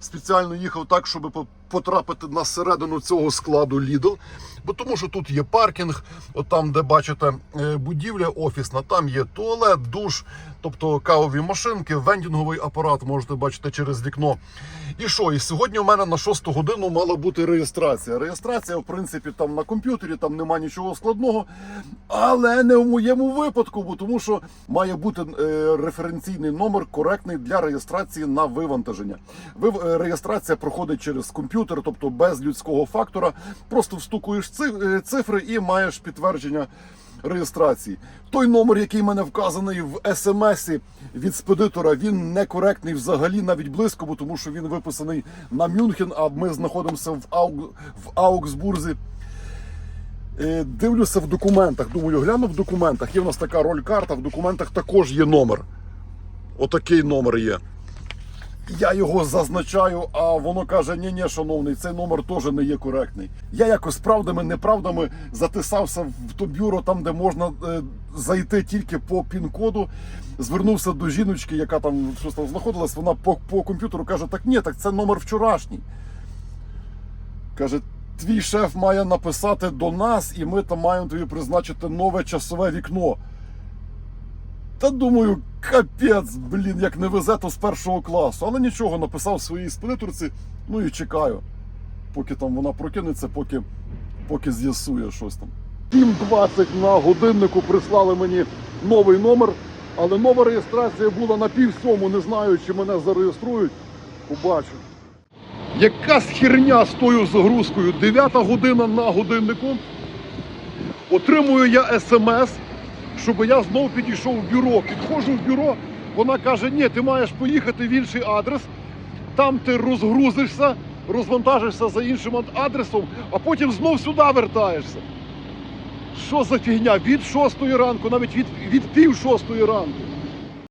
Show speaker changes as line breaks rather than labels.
спеціально їхав так, щоб потрапити на середину цього складу Lidl. Бо тому що тут є паркінг, от там, де бачите, е, будівля офісна, там є туалет, душ, тобто кавові машинки, вендінговий апарат можете бачити через вікно. І що? І сьогодні у мене на 6 годину мала бути реєстрація. Реєстрація, в принципі, там на комп'ютері, там нема нічого складного, але не в моєму випадку, бо тому що має бути е, референційний номер коректний для реєстрації на вивантаження. Вив- е, реєстрація проходить через комп'ютер, тобто без людського фактора. Просто встукуєш е, цифри і маєш підтвердження реєстрації. Той номер, який в мене вказаний в смс від спедитора, він некоректний взагалі навіть близько, бо тому що він виписаний на Мюнхен, а ми знаходимося в, Ауг... в Аугсбурзі. Е, Дивлюся в документах. Думаю, гляну в документах. Є в нас така роль карта, в документах також є номер. Отакий номер є. Я його зазначаю, а воно каже: ні, ні, шановний, цей номер теж не є коректний. Я якось правдами, неправдами затисався в то бюро, там, де можна е, зайти тільки по пін-коду. Звернувся до жіночки, яка там щось там знаходилась. Вона по, по комп'ютеру каже: так ні, так це номер вчорашній. Каже, твій шеф має написати до нас, і ми там маємо тобі призначити нове часове вікно. Та думаю, капець, блін, як не везе, то з першого класу. Але нічого, написав своїй спедиторці, ну і чекаю, поки там вона прокинеться, поки, поки з'ясує щось там. 7.20 на годиннику прислали мені новий номер, але нова реєстрація була на пів сьому, не знаю, чи мене зареєструють. Побачу. Якась херня з тою загрузкою. 9 година на годиннику. Отримую я смс, щоб я знов підійшов в бюро. Підходжу в бюро, вона каже: ні, ти маєш поїхати в інший адрес, там ти розгрузишся, розвантажишся за іншим адресом, а потім знов сюди вертаєшся. Що за фігня? Від шостої ранку, навіть від, від пів шостої ранку.